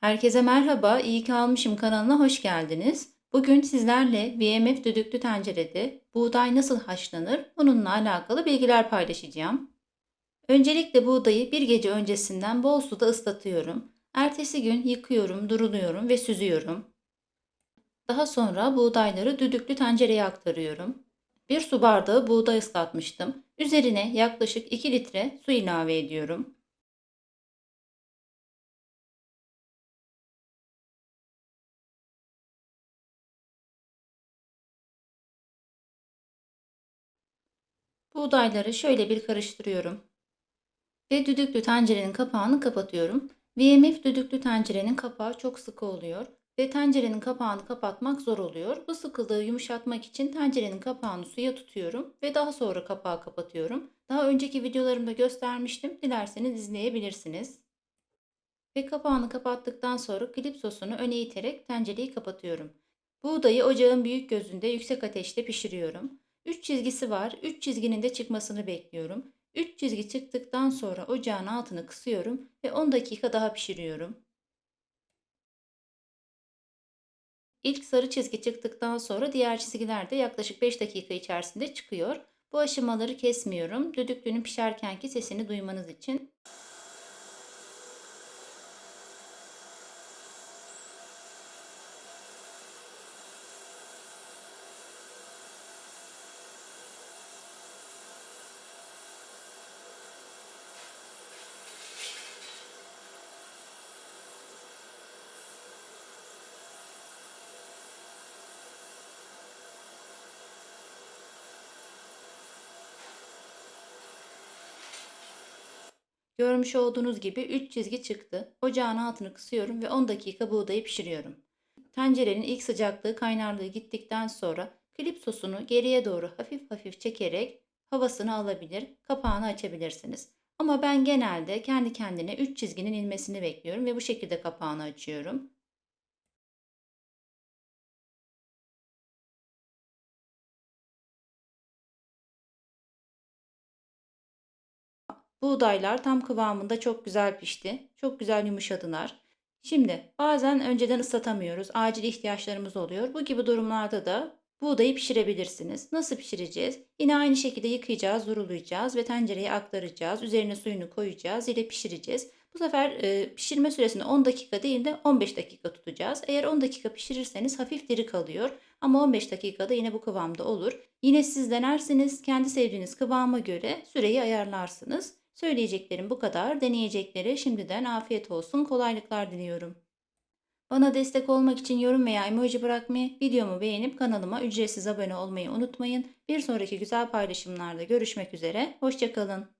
Herkese merhaba, iyi ki almışım kanalına hoş geldiniz. Bugün sizlerle VMF düdüklü tencerede buğday nasıl haşlanır bununla alakalı bilgiler paylaşacağım. Öncelikle buğdayı bir gece öncesinden bol suda ıslatıyorum. Ertesi gün yıkıyorum, duruluyorum ve süzüyorum. Daha sonra buğdayları düdüklü tencereye aktarıyorum. Bir su bardağı buğday ıslatmıştım. Üzerine yaklaşık 2 litre su ilave ediyorum. Buğdayları şöyle bir karıştırıyorum. Ve düdüklü tencerenin kapağını kapatıyorum. VMF düdüklü tencerenin kapağı çok sıkı oluyor ve tencerenin kapağını kapatmak zor oluyor. Bu sıkılığı yumuşatmak için tencerenin kapağını suya tutuyorum ve daha sonra kapağı kapatıyorum. Daha önceki videolarımda göstermiştim. Dilerseniz izleyebilirsiniz. Ve kapağını kapattıktan sonra klip sosunu öne iterek tencereyi kapatıyorum. Buğdayı ocağın büyük gözünde yüksek ateşte pişiriyorum. 3 çizgisi var. 3 çizginin de çıkmasını bekliyorum. 3 çizgi çıktıktan sonra ocağın altını kısıyorum ve 10 dakika daha pişiriyorum. İlk sarı çizgi çıktıktan sonra diğer çizgiler de yaklaşık 5 dakika içerisinde çıkıyor. Bu aşamaları kesmiyorum. Düdüklünün pişerkenki sesini duymanız için. Görmüş olduğunuz gibi 3 çizgi çıktı. Ocağın altını kısıyorum ve 10 dakika buğdayı pişiriyorum. Tencerenin ilk sıcaklığı kaynarlığı gittikten sonra klip sosunu geriye doğru hafif hafif çekerek havasını alabilir, kapağını açabilirsiniz. Ama ben genelde kendi kendine 3 çizginin inmesini bekliyorum ve bu şekilde kapağını açıyorum. Buğdaylar tam kıvamında çok güzel pişti. Çok güzel yumuşadılar. Şimdi bazen önceden ıslatamıyoruz. Acil ihtiyaçlarımız oluyor. Bu gibi durumlarda da buğdayı pişirebilirsiniz. Nasıl pişireceğiz? Yine aynı şekilde yıkayacağız, durulayacağız ve tencereye aktaracağız. Üzerine suyunu koyacağız. ile pişireceğiz. Bu sefer e, pişirme süresini 10 dakika değil de 15 dakika tutacağız. Eğer 10 dakika pişirirseniz hafif diri kalıyor. Ama 15 dakikada yine bu kıvamda olur. Yine siz denersiniz. Kendi sevdiğiniz kıvama göre süreyi ayarlarsınız. Söyleyeceklerim bu kadar. Deneyeceklere şimdiden afiyet olsun. Kolaylıklar diliyorum. Bana destek olmak için yorum veya emoji bırakmayı, videomu beğenip kanalıma ücretsiz abone olmayı unutmayın. Bir sonraki güzel paylaşımlarda görüşmek üzere. Hoşçakalın.